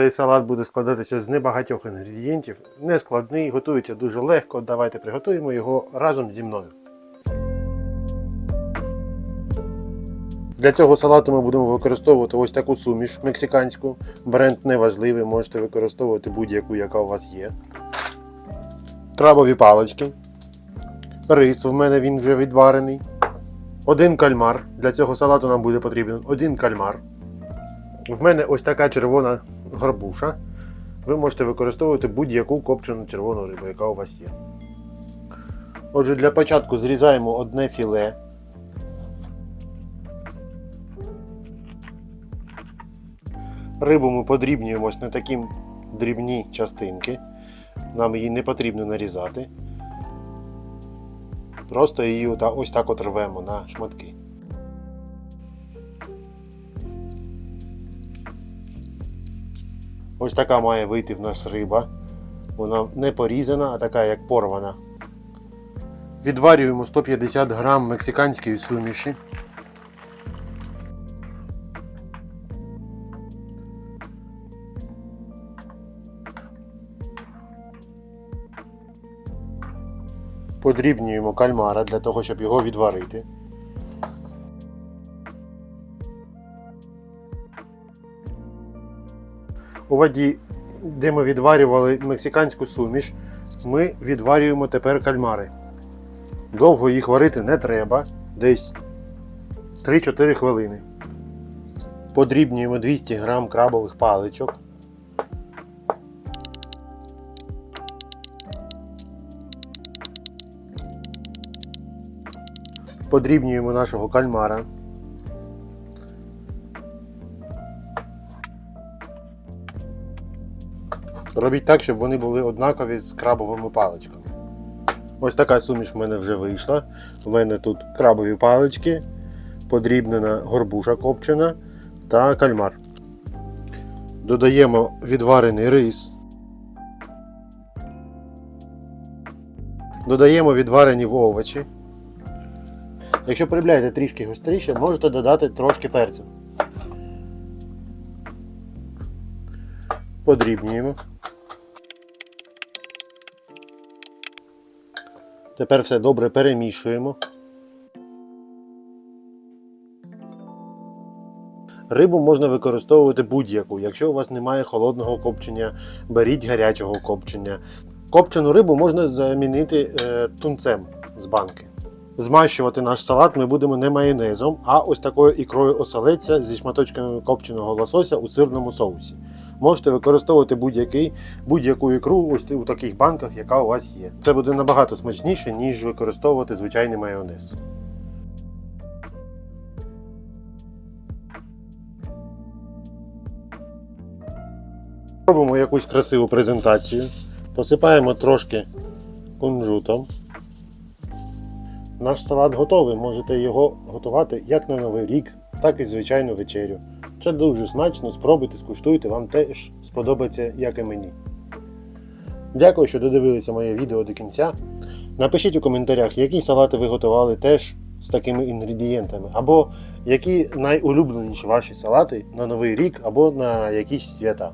Цей салат буде складатися з небагатьох інгредієнтів, не складний, готується дуже легко. Давайте приготуємо його разом зі мною. Для цього салату ми будемо використовувати ось таку суміш мексиканську. Бренд неважливий, можете використовувати будь-яку, яка у вас є. Крабові палички. Рис, в мене він вже відварений. Один кальмар. Для цього салату нам буде потрібен один кальмар. В мене ось така червона гарбуша. Ви можете використовувати будь-яку копчену червону рибу, яка у вас є. Отже, для початку зрізаємо одне філе. Рибу ми подрібнюємо ось на такі дрібні частинки. Нам її не потрібно нарізати. Просто її ось так от рвемо на шматки. Ось така має вийти в нас риба. Вона не порізана, а така як порвана. Відварюємо 150 грам мексиканської суміші. Подрібнюємо кальмара для того, щоб його відварити. У воді, де ми відварювали мексиканську суміш, ми відварюємо тепер кальмари. Довго їх варити не треба, десь 3-4 хвилини. Подрібнюємо 200 г крабових паличок. Подрібнюємо нашого кальмара. Робіть так, щоб вони були однакові з крабовими паличками. Ось така суміш в мене вже вийшла. У мене тут крабові палички, подрібнена горбуша копчена та кальмар. Додаємо відварений рис. Додаємо відварені овочі. Якщо полюбляєте трішки гостріше, можете додати трошки перцю. Подрібнюємо. Тепер все добре перемішуємо. Рибу можна використовувати будь-яку. Якщо у вас немає холодного копчення, беріть гарячого копчення. Копчену рибу можна замінити е, тунцем з банки. Змащувати наш салат ми будемо не майонезом, а ось такою ікрою оселедця зі шматочками копченого лосося у сирному соусі. Можете використовувати будь-яку ікру ось у таких банках, яка у вас є. Це буде набагато смачніше, ніж використовувати звичайний майонез. Робимо якусь красиву презентацію. Посипаємо трошки кунжутом. Наш салат готовий. Можете його готувати як на Новий рік, так і звичайну вечерю. Це дуже смачно, спробуйте, скуштуйте, вам теж сподобається, як і мені. Дякую, що додивилися моє відео до кінця. Напишіть у коментарях, які салати ви готували теж з такими інгредієнтами, або які найулюбленіші ваші салати на Новий рік або на якісь свята.